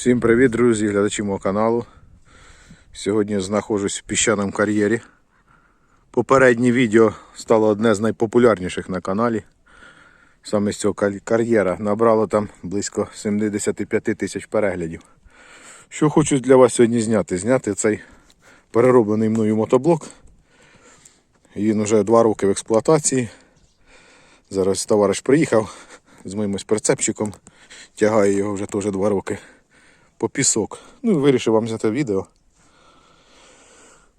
Всім привіт, друзі, глядачі мого каналу. Сьогодні знаходжусь в піщаному кар'єрі. Попереднє відео стало одне з найпопулярніших на каналі. Саме з цього кар'єра набрало там близько 75 тисяч переглядів. Що хочу для вас сьогодні зняти? Зняти цей перероблений мною мотоблок. Він вже два роки в експлуатації. Зараз товариш приїхав з моїм прицепчиком. Тягає його вже теж два роки по пісок. Ну і вирішив вам зняти відео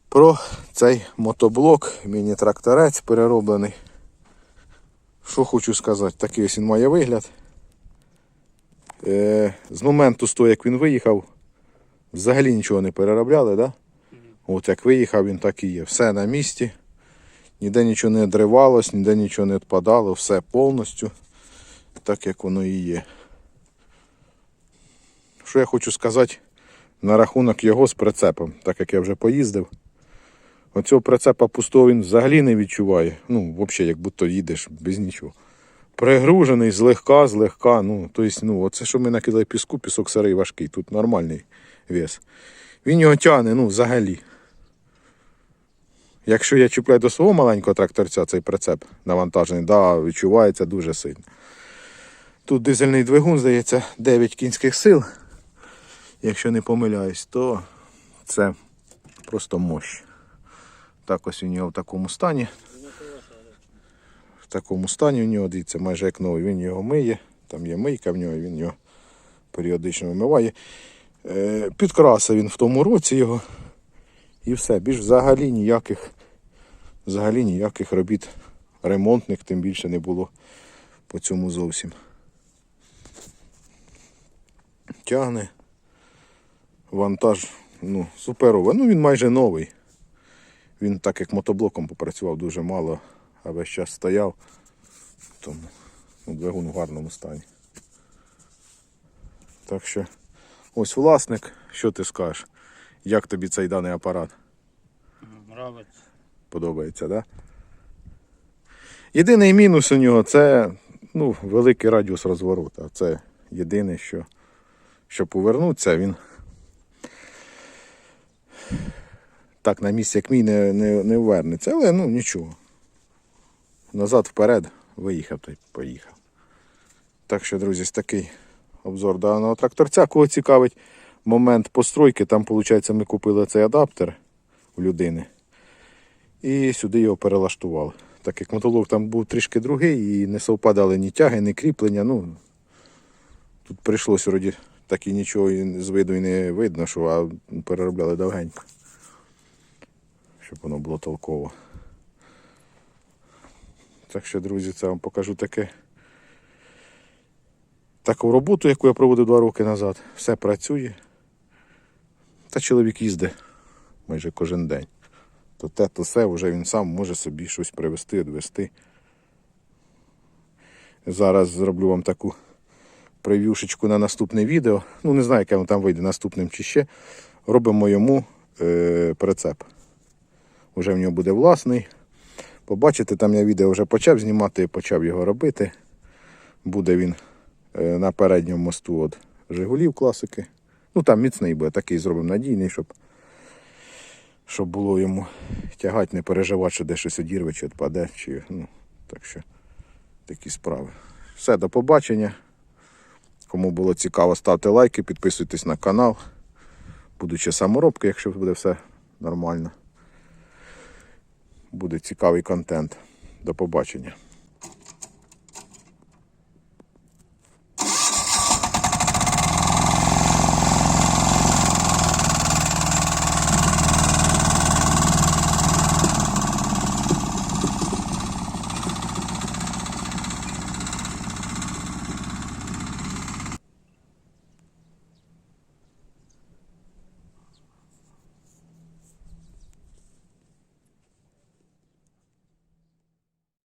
про цей мотоблок, міні-тракторець перероблений. Що хочу сказати, такий ось він має вигляд. Е, з моменту з того, як він виїхав, взагалі нічого не переробляли, да? От як виїхав, він так і є. Все на місці. Ніде нічого не дривалось, ніде нічого не відпадало, все повністю так, як воно і є. Що я хочу сказати на рахунок його з прицепом, так як я вже поїздив. Оцього прицепа пустого він взагалі не відчуває. Ну, взагалі, як будто їдеш без нічого. Пригружений злегка, злегка. Ну, тобто, ну, оце, що ми накидали піску, пісок сирий важкий, тут нормальний вес. Він його тягне, ну, взагалі. Якщо я чіпляю до свого маленького тракторця цей прицеп навантажений, да, відчувається дуже сильно. Тут дизельний двигун, здається, 9 кінських сил. Якщо не помиляюсь, то це просто мощ. Так ось у нього в такому стані. В такому стані у нього, дивіться, майже як новий. Він його миє, там є мийка в нього, він його періодично вимиває. Е, підкрасив він в тому році його. І все. Більш взагалі ніяких, взагалі ніяких робіт ремонтних, тим більше не було по цьому зовсім. Тягне. Вантаж ну, суперовий. Ну він майже новий. Він так як мотоблоком попрацював дуже мало, а весь час стояв. Тому ну, двигун в гарному стані. Так що ось власник, що ти скажеш? Як тобі цей даний апарат? Нравиться. Подобається, так? Да? Єдиний мінус у нього це ну, великий радіус розвороту. Це єдине, що щоб повернутися, він так на місці, як мій, не, не, не ввернеться. Але ну нічого. Назад вперед виїхав та й поїхав. Так що, друзі, ось такий обзор даного тракторця. Кого цікавить момент постройки, там, виходить, ми купили цей адаптер у людини. І сюди його перелаштували. Так як мотолог там був трішки другий і не совпадали ні тяги, ні кріплення. Ну, тут прийшлось вроді так і нічого з виду і не видно, що а переробляли довгенько. Щоб воно було толково. Так що, друзі, це вам покажу таке. Таку роботу, яку я проводив два роки назад. Все працює. Та чоловік їздить майже кожен день. То те, то все, вже він сам може собі щось привезти, відвести. Зараз зроблю вам таку прев'юшечку на наступне відео. Ну, не знаю, яке воно там вийде наступним чи ще. Робимо йому е, прицеп. Уже в нього буде власний. Побачите, там я відео вже почав знімати, почав його робити. Буде він е, на передньому мосту від Жигулів класики. Ну там міцний буде, такий зробимо надійний, щоб, щоб було йому тягати, не переживати, що де щось одірве, чи відпаде, чи ну, так що такі справи. Все, до побачення. Кому було цікаво, ставте лайки, підписуйтесь на канал. Будучи саморобки, якщо буде все нормально. Буде цікавий контент. До побачення.